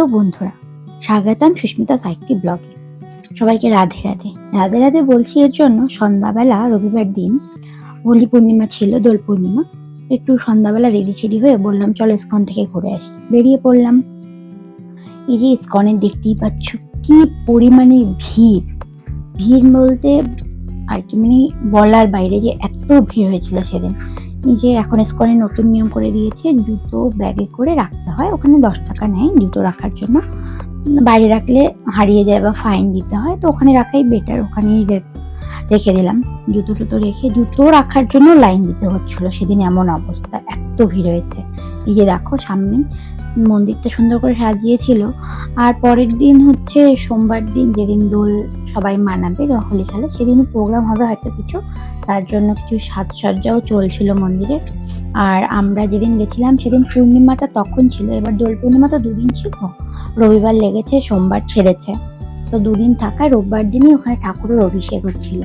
Hello বন্ধুরা, স্বাগতম সুস্মিতা সাইটটি ব্লগে। সবাইকে রাধে রাধে। রাধে রাধে বলছি এর জন্য সন্ধ্যাবেলা, রবিবার দিন, হোলি পূর্ণিমা ছিল, দোল পূর্ণিমা, একটু সন্ধ্যাবেলা রেডি শেডি হয়ে বললাম, চলো ইস্কন থেকে ঘুরে আসি। বেরিয়ে পড়লাম। এই যে ইস্কনের দেখতেই পাচ্ছ, কি পরিমাণে ভিড়। ভিড় বলতে আর কি মানে বলার বাইরে যে এত ভিড় হয়েছিল সেদিন। যে এখন ইস্কনে নতুন নিয়ম করে দিয়েছে, জুতো ব্যাগে করে রাখতে হয়। ওখানে দশ টাকা নেয় জুতো রাখার জন্য। বাইরে রাখলে হারিয়ে যায় বা ফাইন দিতে হয়। তো ওখানে রাখাই বেটার ওখানেই রেখে দিলাম। জুতো টুতো রেখে জুতো রাখার জন্য লাইন দিতে হচ্ছিল। সেদিন এমন অবস্থা, এত ভিড় হয়েছে। এই যে দেখো সামনে, মন্দিরটা সুন্দর করে সাজিয়েছিল। আর পরের দিন হচ্ছে সোমবার দিন, যেদিন দোল সবাই মানাবে হোলি খেলে, সেদিনও প্রোগ্রাম হবে হয়তো কিছু। তার জন্য কিছু সাজসজ্জাও চলছিল মন্দিরে। আর আমরা যেদিন গেছিলাম সেদিন পূর্ণিমাটা তখন ছিল, এবার দোল পূর্ণিমা তো দুদিন ছিল, রবিবার লেগেছে, সোমবার ছেড়েছে। তো দুদিন থাকায় রোববার দিনই ওখানে ঠাকুরের অভিষেক হচ্ছিল।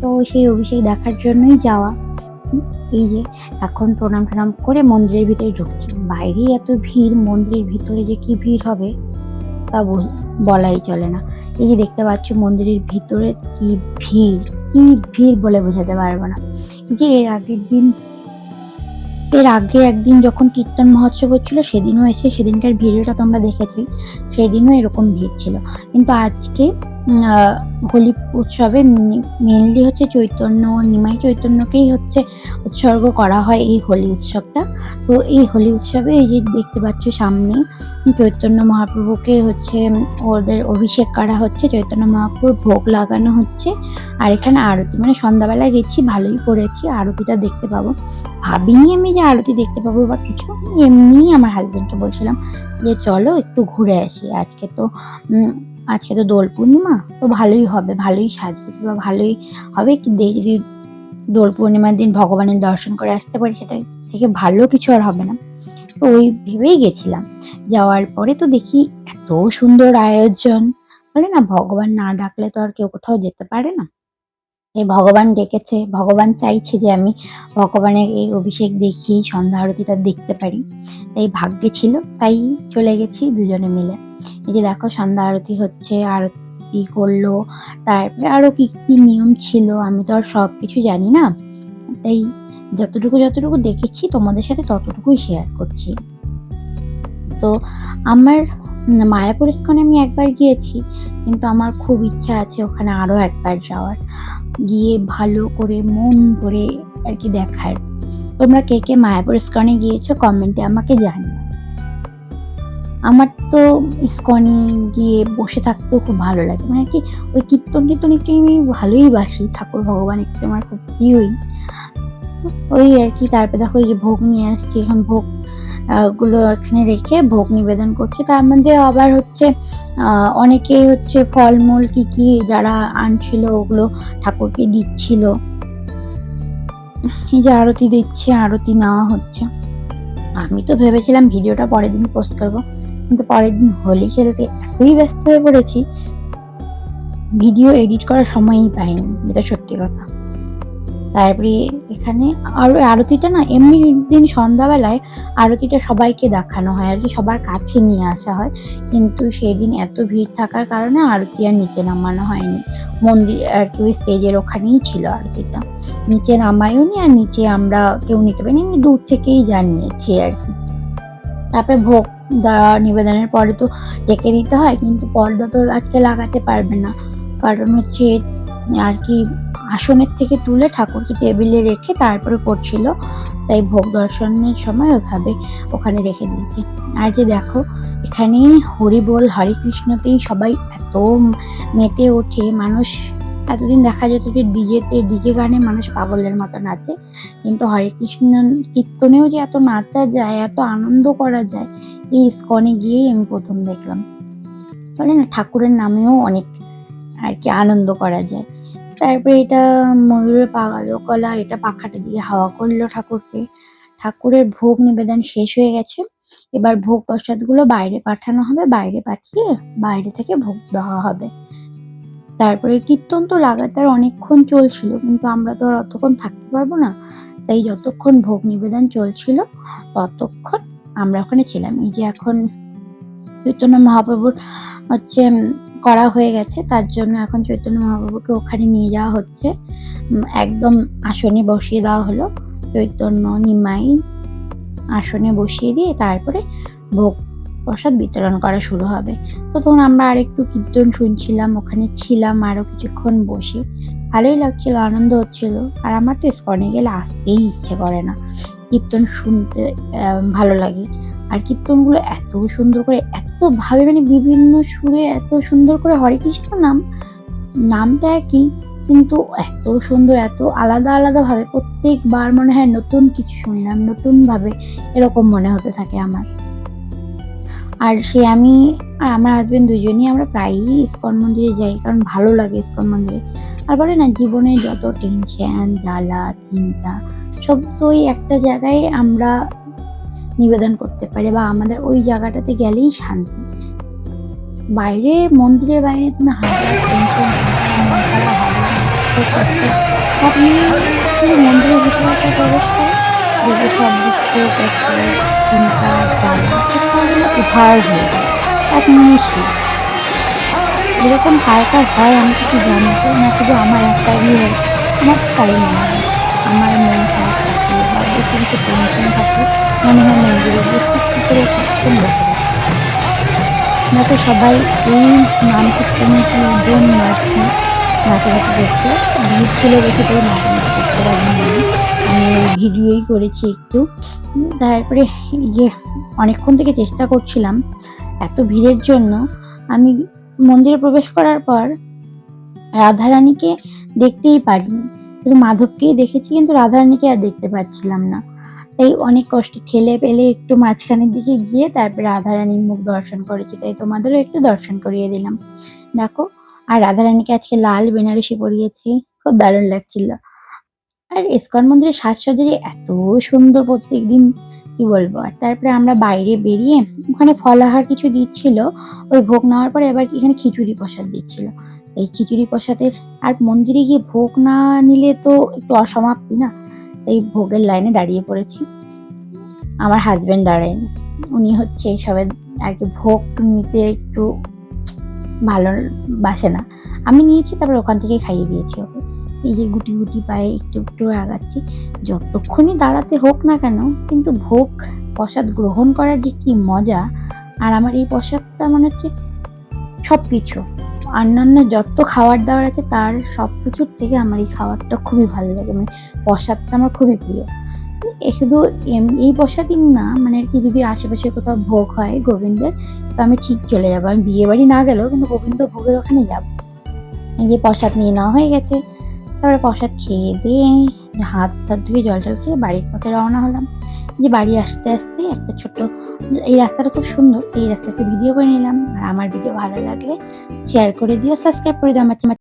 তো সেই অভিষেক দেখার জন্যই যাওয়া। এই যে এখন প্রণাম টনাম করে মন্দিরের ভিতরে ঢুকছি। বাইরেই এত ভিড়, মন্দিরের ভিতরে যে কি ভিড় হবে তা বল- বলাই চলে না। এই যে দেখতে পাচ্ছ মন্দিরের ভিতরে কি ভিড় কি ভিড় বলে বোঝাতে পারব না। যে এর আগের দিন এর আগে একদিন যখন কীর্তন মহোৎসব হচ্ছিল, সেদিনও এসে, সেদিনকার ভিডিওটা তোমরা দেখেছি, সেদিনও এরকম ভিড় ছিল। কিন্তু আজকে হোলি উৎসবে মেনলি হচ্ছে চৈতন্য, নিমাই চৈতন্যকেই হচ্ছে উৎসর্গ করা হয় এই হোলি উৎসবটা। তো এই হোলি উৎসবে এই যে দেখতে পাচ্ছ সামনে, চৈতন্য মহাপ্রভুকে হচ্ছে, ওদের অভিষেক করা হচ্ছে, চৈতন্য মহাপ্রভুর ভোগ লাগানো হচ্ছে। আর এখানে আরতি মানে সন্ধ্যাবেলা গেছি, ভালোই করেছি, আরতিটা দেখতে পাবো। ভাবিনি আমি যে আরতি দেখতে পাবো বা কিছু, এমনি আমার হাজব্যান্ডকে বলছিলাম যে চলো একটু ঘুরে আসি। আজকে তো আজকে তো দোল পূর্ণিমা, তো ভালোই হবে, ভালোই সাজিয়েছে বা ভালোই হবে একটু যদি দোল পূর্ণিমার দিন ভগবানের দর্শন করে আসতে পারি সেটা থেকে ভালো কিছু আর হবে না। তো ওই ভেবেই গেছিলাম। যাওয়ার পরে তো দেখি এত সুন্দর আয়োজন। বলে না, ভগবান না ডাকলে তো আর কেউ কোথাও যেতে পারে না। এই ভগবান ডেকেছে। ভগবান চাইছে যে আমি ভগবানের এই অভিষেক দেখি, সন্ধ্যা আরতিটা দেখতে পারি। তাই ভাগ্যে ছিল, তাই চলে গেছি দুজনে মিলে। এই যে দেখো, সন্ধ্যা আরতি হচ্ছে, আরতি করল, তারপরে আরও কি কি নিয়ম ছিল, আমি তো আর সব কিছু জানি না। তাই যতটুকু যতটুকু দেখেছি, তোমাদের সাথে ততটুকুই শেয়ার করছি। তো আমার মায়াপুর ইস্কনে আমি একবার গিয়েছি, কিন্তু আমার খুব ইচ্ছা আছে ওখানে আরও একবার যাওয়ার। গিয়ে ভালো করে মন ভরে আর কি দেখার। তোমরা কে কে মায়াপুর ইস্কনে গিয়েছো কমেন্টে আমাকে জানিও। আমার তো ইস্কনে গিয়ে বসে থাকতেও খুব ভালো লাগে। মানে কি ওই কীর্তন টীর্তন একটু আমি ভালোই বাসি, ঠাকুর ভগবান একটু আমার খুব প্রিয়ই। ওই আর কি, তারপরে দেখো এই যে ভোগ নিয়ে আসছি, এখন ভোগ গুলো এখানে রেখে ভোগ নিবেদন করছে। তার মধ্যে আবার হচ্ছে অনেকেই হচ্ছে ফলমূল কি কি যারা আনছিল ওগুলো ঠাকুরকে দিচ্ছিল। এই যে আরতি দিচ্ছে, আরতি নেওয়া হচ্ছে। আমি তো ভেবেছিলাম ভিডিওটা পরের দিন পোস্ট করব, কিন্তু পরের দিন হোলি খেলতে এতই ব্যস্ত হয়ে পড়েছি ভিডিও এডিট করার সময়ই পাইনি, এটা সত্যি কথা। তারপরে এখানে আর, আরতিটা না এমনি দিন সন্ধ্যাবেলায় আরতিটা সবাইকে দেখানো হয় আর কি সবার কাছে নিয়ে আসা হয়। কিন্তু সেদিন এত ভিড় থাকার কারণে আরতি আর নিচে নামানো হয়নি। মন্দির আর কি ওই স্টেজের ওখানেই ছিল আরতিটা। নিচে নামায়ও নি আর নিচে আমরা কেউ নিতে পারিনি, এমনি দূর থেকেই জানিয়েছি আর কি তারপরে ভোগ দেওয়া, নিবেদনের পরে তো ডেকে দিতে হয়, কিন্তু পর্দা তো আজকে লাগাতে পারবে না। কারণ হচ্ছে আর কি আসনের থেকে তুলে ঠাকুরকে টেবিলে রেখে তারপরে করছিল তাই ভোগ দর্শনের সময় ওইভাবে ওখানে রেখে দিয়েছে। আর যে দেখো, এখানে হরি বল, হরে কৃষ্ণতেই সবাই এত মেতে ওঠে। মানুষ এতদিন দেখা যেত যে ডিজেতে, ডিজে গানে মানুষ পাগলের মতো নাচে কিন্তু হরে কৃষ্ণ কীর্তনেও যে এত নাচা যায়, এত আনন্দ করা যায়, এই ইস্কনে গিয়েই আমি প্রথম দেখলাম। বলে না, ঠাকুরের নামেও অনেক আর কি আনন্দ করা যায়। তারপরে এটা ময়ূরের পাগালো কলা, এটা পাখাটা দিয়ে হাওয়া করল ঠাকুরকে। ঠাকুরের ভোগ নিবেদন শেষ হয়ে গেছে। এবার ভোগ প্রসাদগুলো বাইরে পাঠানো হবে, বাইরে পাঠিয়ে বাইরে থেকে ভোগ দেওয়া হবে। তারপরে কীর্তন তো লাগাতার অনেকক্ষণ চলছিল, কিন্তু আমরা তো আর অতক্ষণ থাকতে পারব না। তাই যতক্ষণ ভোগ নিবেদন চলছিল, ততক্ষণ আমরা ওখানে ছিলাম। এই যে এখন চৈতন্য মহাপ্রভুর হচ্ছে করা হয়ে গেছে, তার জন্য এখন চৈতন্য মহাপ্রভুকে ওখানে নিয়ে যাওয়া হচ্ছে। একদম আসনে বসিয়ে দেওয়া হলো, চৈতন্য নিমাই আসনে বসিয়ে দিয়ে তারপরে ভোগ প্রসাদ বিতরণ করা শুরু হবে। তো তখন আমরা আরেকটু কীর্তন শুনছিলাম, ওখানে ছিলাম আরও কিছুক্ষণ বসে। ভালোই লাগছিল, আনন্দ হচ্ছিল। আর আমার তো স্কনে গেলে আসতেই ইচ্ছে করে না। কীর্তন শুনতে ভালো লাগে। আর কীর্তনগুলো এত সুন্দর করে, এত ভাবে মানে বিভিন্ন সুরে এত সুন্দর করে হরে কৃষ্ণ নাম, নামটা একই, কিন্তু এত সুন্দর, এত আলাদা আলাদাভাবে প্রত্যেকবার মনে হয় নতুন কিছু শুনলাম নতুনভাবে এরকম মনে হতে থাকে আমার। আর সে আমি আর আমার হাজবেন্ড দুজনেই আমরা প্রায়ই ইস্কন মন্দিরে যাই, কারণ ভালো লাগে ইস্কন মন্দিরে। আর বলে না, জীবনে যত টেনশন জ্বালা, চিন্তা ওই একটা জায়গায় আমরা নিবেদন করতে পারি বা আমাদের ওই জায়গাটাতে গেলেই শান্তি। বাইরে, মন্দিরের বাইরে তুমি একটা এরকম কার কার হয়, আমি কিছু জানি না, শুধু আমার একটাই হয় আমার মনে হয়। আমার মন খারাপ মনে সবাই এই নাম কীর্তনে কি বোন নাচানাচি করছে ভিড় ছিল দেখে তো নাচানাচি করতে পারিনি। আমি ভিডিওই করেছি একটু। তারপরে এই যে অনেকক্ষণ থেকে চেষ্টা করছিলাম এত ভিড়ের জন্য। আমি মন্দিরে প্রবেশ করার পর রাধারানীকে দেখতেই পারিনি। শুধু মাধবকেই দেখেছি, কিন্তু রাধারানীকে আর দেখতে পাচ্ছিলাম না। তাই অনেক কষ্ট ঠেলে পেলে একটু মাঝখানের দিকে গিয়ে তারপরে রাধারানীর মুখ দর্শন করেছি, তাই তোমাদেরও একটু দর্শন করিয়ে দিলাম। দেখো, আর রাধারানীকে আজকে লাল বেনারসি পরিয়েছি, খুব দারুণ লাগছিল। আর ইস্কন মন্দিরের সাজসজ্জা যে এত সুন্দর প্রত্যেক দিন কি বলব? আর তারপরে আমরা বাইরে বেরিয়ে ওখানে ফলাহার কিছু দিচ্ছিল, ওই ভোগ নেওয়ার পরে এবার এখানে খিচুড়ি প্রসাদ দিচ্ছিল। এই খিচুড়ি প্রসাদের আর মন্দিরে গিয়ে ভোগ না নিলে তো একটু অসমাপ্তি না? এই ভোগের লাইনে দাঁড়িয়ে পড়েছি। আমার হাজবেন্ড দাঁড়ায়নি। উনি হচ্ছে এইসবে আর কি ভোগ নিতে একটু ভালো বাসে না। আমি নিয়েছি, তারপর ওখান থেকে খাইয়ে দিয়েছি ওকে। এই যে গুটি গুটি পায়ে একটু একটু আগাচ্ছি। যতক্ষণই দাঁড়াতে হোক না কেন, কিন্তু ভোগ প্রসাদ গ্রহণ করার যে কি মজা। আর আমার এই প্রসাদটা মনে হচ্ছে সব কিছু অন্যান্য যত খাবার দাবার আছে, তার সব কিছুর থেকে আমার এই খাবারটা খুবই ভালো লাগে। মানে প্রসাদটা আমার খুবই প্রিয়। এ শুধু এই প্রসাদই না মানে আর কি যদি আশেপাশে কোথাও ভোগ হয় গোবিন্দের, তো আমি ঠিক চলে যাব। আমি বিয়ে বাড়ি না গেলেও কিন্তু গোবিন্দ ভোগের ওখানে যাব। এই যে প্রসাদ নিয়ে নেওয়া হয়ে গেছে। তারপরে প্রসাদ খেয়ে দিয়ে হাত টাত ধুয়ে জল টল খেয়ে বাড়ির পথে রওনা হলাম। যে বাড়ি আসতে আসতে একটা ছোট্ট, এই রাস্তাটা খুব সুন্দর, এই রাস্তাটা ভিডিও করে নিলাম। আর আমার ভিডিও ভালো লাগলে শেয়ার করে দিও সাবস্ক্রাইব করে দিও, আমার